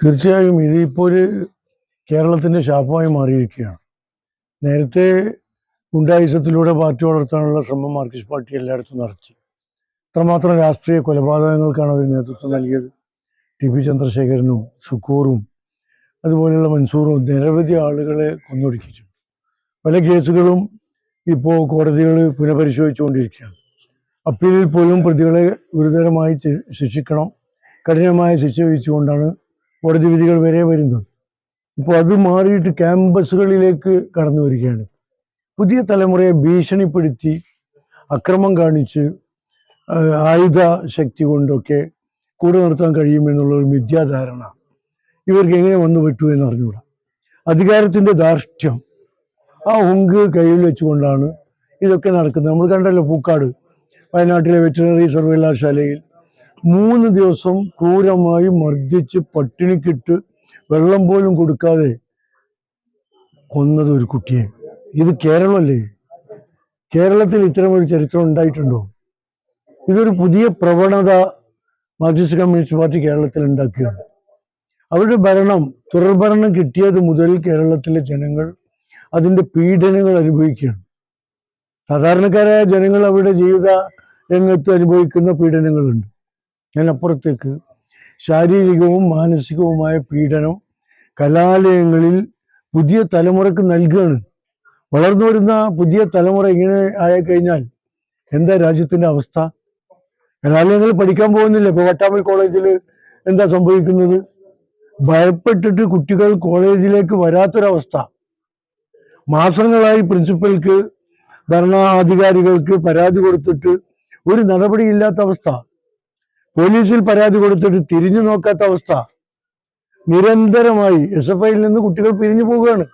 തീർച്ചയായും ഇതിപ്പോൾ ഒരു കേരളത്തിന്റെ ശാപമായി മാറിയിരിക്കുകയാണ്. നേരത്തെ ഗുണ്ടായുസത്തിലൂടെ പാർട്ടി വളർത്താനുള്ള ശ്രമം മാർക്സിസ്റ്റ് പാർട്ടി എല്ലായിടത്തും നടത്തി. അത്രമാത്രം രാഷ്ട്രീയ കൊലപാതകങ്ങൾക്കാണ് അവർ നേതൃത്വം നൽകിയത്. ടി പി ചന്ദ്രശേഖരനും ഷുക്കൂറും അതുപോലെയുള്ള മൻസൂറും നിരവധി ആളുകളെ കൊന്നൊടുക്കിച്ചു. പല കേസുകളും ഇപ്പോൾ കോടതികൾ പുനഃപരിശോധിച്ചുകൊണ്ടിരിക്കുകയാണ്. അപ്പീലിൽ പോലും പ്രതികളെ ഗുരുതരമായി ശിക്ഷിക്കണം കഠിനമായ ശിക്ഷ വിധിച്ചുകൊണ്ടാണ് കോടതി വിധികൾ വരെ വരുന്നത് ഇപ്പോൾ അത് മാറിയിട്ട് ക്യാമ്പസുകളിലേക്ക് കടന്നു വരികയാണ്. പുതിയ തലമുറയെ ഭീഷണിപ്പെടുത്തി അക്രമം കാണിച്ച് ആയുധ ശക്തി കൊണ്ടൊക്കെ കൂടെ നിർത്താൻ കഴിയുമെന്നുള്ള ഒരു മിഥ്യാധാരണ ഇവർക്ക് എങ്ങനെ വന്നു പറ്റൂ എന്ന് അറിഞ്ഞുകൂടാ. അധികാരത്തിന്റെ ധാർഷ്ട്യം ആ ഉങ്ക് കയ്യിൽ വെച്ചുകൊണ്ടാണ് ഇതൊക്കെ നടക്കുന്നത്. നമ്മൾ കണ്ടല്ലോ പൂക്കാട് വയനാട്ടിലെ വെറ്റിനറി സർവകലാശാലയിൽ മൂന്ന് ദിവസം ക്രൂരമായി മർദ്ദിച്ച് പട്ടിണിക്കിട്ട് വെള്ളം പോലും കൊടുക്കാതെ കൊന്നത് ഒരു കുട്ടിയെ. ഇത് കേരളമല്ലേ? കേരളത്തിൽ ഇത്തരം ഒരു ചരിത്രം ഉണ്ടായിട്ടുണ്ടോ? ഇതൊരു പുതിയ പ്രവണത മാർക്സിസ്റ്റ് കമ്മ്യൂണിസ്റ്റ് പാർട്ടി കേരളത്തിൽ ഉണ്ടാക്കുകയാണ്. അവരുടെ ഭരണം തുടർഭരണം കിട്ടിയത് മുതൽ കേരളത്തിലെ ജനങ്ങൾ അതിന്റെ പീഡനങ്ങൾ അനുഭവിക്കുകയാണ്. സാധാരണക്കാരായ ജനങ്ങൾ അവരുടെ ജീവിത രംഗത്ത് അനുഭവിക്കുന്ന പീഡനങ്ങളുണ്ട്. അതിനപ്പുറത്തേക്ക് ശാരീരികവും മാനസികവുമായ പീഡനം കലാലയങ്ങളിൽ പുതിയ തലമുറയ്ക്ക് നൽകുകയാണ് വളർന്നു വരുന്ന പുതിയ തലമുറ ഇങ്ങനെ ആയി കഴിഞ്ഞാൽ എന്താ രാജ്യത്തിന്റെ അവസ്ഥ? കലാലയങ്ങൾ പഠിക്കാൻ പോകുന്നില്ല? ഇപ്പൊ വട്ടാമൽ കോളേജിൽ എന്താ സംഭവിക്കുന്നത്? ഭയപ്പെട്ടിട്ട് കുട്ടികൾ കോളേജിലേക്ക് വരാത്തൊരവസ്ഥ. മാസങ്ങളായി പ്രിൻസിപ്പൽക്ക് ഭരണാധികാരികൾക്ക് പരാതി കൊടുത്തിട്ട് ഒരു നടപടിയില്ലാത്ത അവസ്ഥ. പോലീസിൽ പരാതി കൊടുത്തിട്ട് തിരിഞ്ഞു നോക്കാത്ത അവസ്ഥ. നിരന്തരമായി എസ് എഫ് ഐയിൽ നിന്ന് കുട്ടികൾ പിരിഞ്ഞു പോവുകയാണ്.